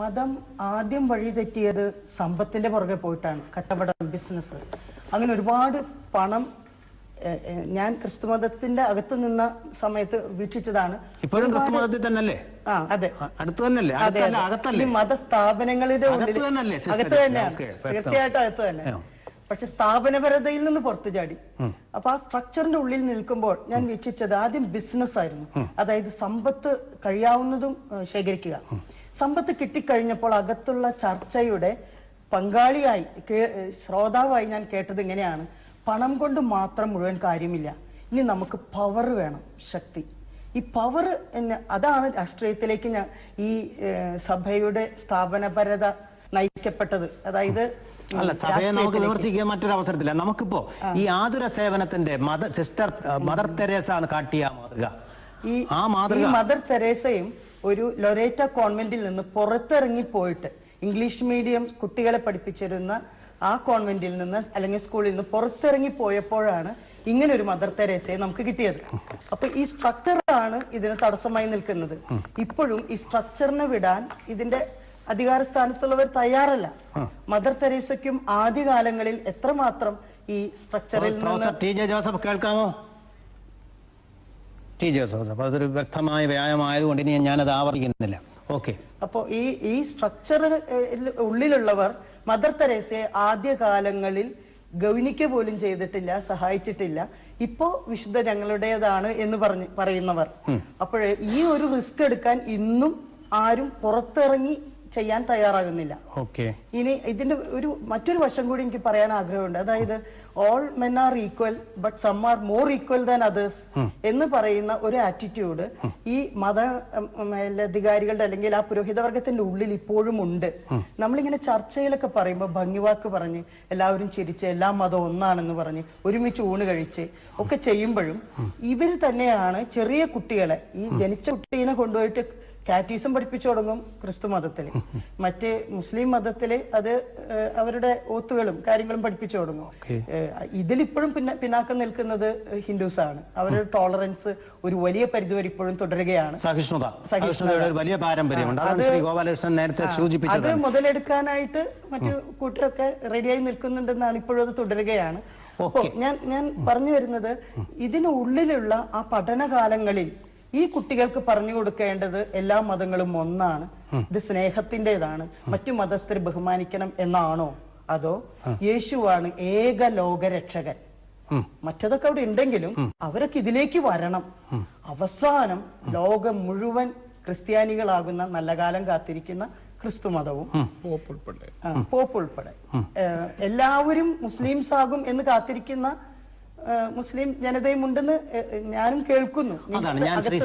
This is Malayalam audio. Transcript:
മതം ആദ്യം വഴി തെറ്റിയത് സമ്പത്തിന്റെ പുറകെ പോയിട്ടാണ് കച്ചവടം ബിസിനസ്. അങ്ങനെ ഒരുപാട് പണം ഞാൻ ക്രിസ്തു മതത്തിന്റെ അകത്ത് നിന്ന സമയത്ത് വീക്ഷിച്ചതാണ്. ഇപ്പോഴും ക്രിസ്തു മതത്തിൽ തന്നെയല്ലേ? ആ അതെ. അടുത്ത് തന്നെയല്ലേ? അതെ, അകത്തല്ലേ? മതസ്ഥാപനങ്ങളുടെ അകത്ത് തന്നെയല്ലേ? അകത്ത് തന്നെയാണ്. തീർച്ചയായിട്ടും അകത്ത് തന്നെ. പക്ഷെ സ്ഥാപനപരതയിൽ നിന്ന് പുറത്തു ചാടി. അപ്പൊ ആ സ്ട്രക്ചറിന്റെ ഉള്ളിൽ നിൽക്കുമ്പോൾ ഞാൻ വീക്ഷിച്ചത് ആദ്യം ബിസിനസ് ആയിരുന്നു അതായത് സമ്പത്ത് കഴിയാവുന്നതും ശേഖരിക്കുക. സമ്പത്ത് കിട്ടിക്കഴിഞ്ഞപ്പോൾ അകത്തുള്ള ചർച്ചയുടെ പങ്കാളിയായി ശ്രോതാവായി ഞാൻ കേട്ടത് ഇങ്ങനെയാണ്. പണം കൊണ്ട് മാത്രം മുഴുവൻ കാര്യമില്ല. ഇനി നമുക്ക് പവർ വേണം ശക്തി. ഈ പവർ എന്നെ അതാണ് രാഷ്ട്രീയത്തിലേക്ക് ഞാൻ ഈ സഭയുടെ സ്ഥാപനപരത നയിക്കപ്പെട്ടത്. അതായത് അല്ല സഭയെ നമുക്ക്. വിമർശിക്കാൻ മറ്റൊരു അവസരത്തില്ല. നമുക്കിപ്പോ ഈ ആതുര സേവനത്തിന്റെ മദർ സിസ്റ്റർ മദർ തെരേസ ആണ് കാട്ടിയ മാതൃക. ഈ ആ ഈ മാതൃക മദർ തെരേസയും ഒരു ലൊറേറ്റ കോൺവെന്റിൽ നിന്ന് പുറത്തിറങ്ങി പോയിട്ട് ഇംഗ്ലീഷ് മീഡിയം കുട്ടികളെ പഠിപ്പിച്ചിരുന്ന ആ കോൺവെന്റിൽ നിന്ന് അല്ലെങ്കിൽ സ്കൂളിൽ നിന്ന് പുറത്തിറങ്ങി പോയപ്പോഴാണ് ഇങ്ങനെ ഒരു മദർ തെരേസയെ നമുക്ക് കിട്ടിയത്. അപ്പൊ ഈ സ്ട്രക്ചറാണ് ഇതിന് തടസ്സമായി നിൽക്കുന്നത്. ഇപ്പോഴും ഈ സ്ട്രക്ചറിനെ വിടാൻ ഇതിന്റെ അധികാര സ്ഥാനത്തുള്ളവർ തയ്യാറല്ല മദർ തെരേസയ്ക്കും ആദ്യകാലങ്ങളിൽ എത്രമാത്രം ഈ സ്ട്രക്ചറിൽ ജോസഫ് കേൾക്കാമോ? ടി ജെ അപ്പൊ അതൊരു വ്യക്തമായ വ്യായാമമായതുകൊണ്ട് ഇനി ഞാനത് ആവർത്തിക്കുന്നില്ല. ഓക്കെ അപ്പോൾ ഈ ഈ സ്ട്രക്ചർ ഉള്ളിലുള്ളവർ മദർ തെരേസയെ ആദ്യകാലങ്ങളിൽ ഗൗനിക്ക പോലും ചെയ്തിട്ടില്ല സഹായിച്ചിട്ടില്ല. ഇപ്പോ വിശുദ്ധ ഞങ്ങളുടേതാണ് എന്ന് പറഞ്ഞ് പറയുന്നവർ. അപ്പോഴേ ഈ ഒരു റിസ്ക് എടുക്കാൻ ഇന്നും ആരും പുറത്തിറങ്ങി ചെയ്യാൻ തയ്യാറാകുന്നില്ല. ഓക്കെ. ഇനി ഇതിന്റെ ഒരു മറ്റൊരു വശം കൂടി എനിക്ക് പറയാൻ ആഗ്രഹമുണ്ട്. അതായത് all men are equal but some are more equal than others എന്ന് പറയുന്ന ഒരു ആറ്റിറ്റ്യൂഡ് ഈ മത ഉം, അല്ലെങ്കിൽ ആ പുരോഹിതവർഗത്തിന്റെ ഉള്ളിൽ ഇപ്പോഴും ഉണ്ട്. നമ്മളിങ്ങനെ ചർച്ചയിലൊക്കെ പറയുമ്പോൾ ഭംഗിവാക്ക് പറഞ്ഞ് എല്ലാവരും ചിരിച്ച് എല്ലാ മതം ഒന്നാണെന്ന് പറഞ്ഞ് ഒരുമിച്ച് ഊണ് കഴിച്ച് ഒക്കെ ചെയ്യുമ്പോഴും ഇവർ തന്നെയാണ് ചെറിയ കുട്ടികളെ ഈ ജനിച്ച കുട്ടീനെ കൊണ്ടുപോയിട്ട് കാറ്റീസം പഠിപ്പിച്ചു തുടങ്ങും ക്രിസ്തു മതത്തിൽ മറ്റ് മുസ്ലിം മതത്തിൽ അത് അവരുടെ ഓത്തുകളും കാര്യങ്ങളും പഠിപ്പിച്ചു തുടങ്ങും. ഇതിലിപ്പോഴും പിന്നെ പിന്നാക്കം നിൽക്കുന്നത് ഹിന്ദുസ് ആണ് അവരുടെ ടോളറൻസ് ഒരു വലിയ പരിധിവരെ ഇപ്പോഴും തുടരുകയാണ്. സഹിഷ്ണുത. സഹിഷ്ണുത. സഹിഷ്ണുതയുടെ ഒരു വലിയ പാരമ്പര്യമുണ്ട്. അതാണ് ശ്രീ ഗോപാലകൃഷ്ണൻ നേരത്തെ അത് സൂചിപ്പിച്ചത്. മുതലെടുക്കാനായിട്ട് മറ്റു കൂട്ടരൊക്കെ റെഡിയായി നിൽക്കുന്നുണ്ടെന്നാണ് ഇപ്പോഴും അത് തുടരുകയാണ്. ഞാൻ ഞാൻ പറഞ്ഞു വരുന്നത് ഇതിനുള്ളിലുള്ള ആ പഠനകാലങ്ങളിൽ ഈ കുട്ടികൾക്ക് പറഞ്ഞു കൊടുക്കേണ്ടത് എല്ലാ മതങ്ങളും ഒന്നാണ്. ഇത് സ്നേഹത്തിന്റെതാണ്. മറ്റു മതസ്ഥർ ബഹുമാനിക്കണം എന്നാണോ? അതോ യേശുവാണ് ഏക ലോകരക്ഷകൻ. മറ്റതൊക്കെ അവിടെ ഉണ്ടെങ്കിലും അവരൊക്കെ ഇതിലേക്ക് വരണം. അവസാനം ലോകം മുഴുവൻ ക്രിസ്ത്യാനികളാകുന്ന നല്ല കാലം കാത്തിരിക്കുന്ന ക്രിസ്തു മതവും പോപ്പ് ഉൾപ്പെടെ. പോപ്പ് ഉൾപ്പെടെ. എല്ലാവരും മുസ്ലിംസ് ആകും എന്ന് കാത്തിരിക്കുന്ന മുസ്ലിം ജനതയും ഉണ്ടെന്ന് ഞാനും കേൾക്കുന്നു. അതാണ് ഞാൻ ശ്രീ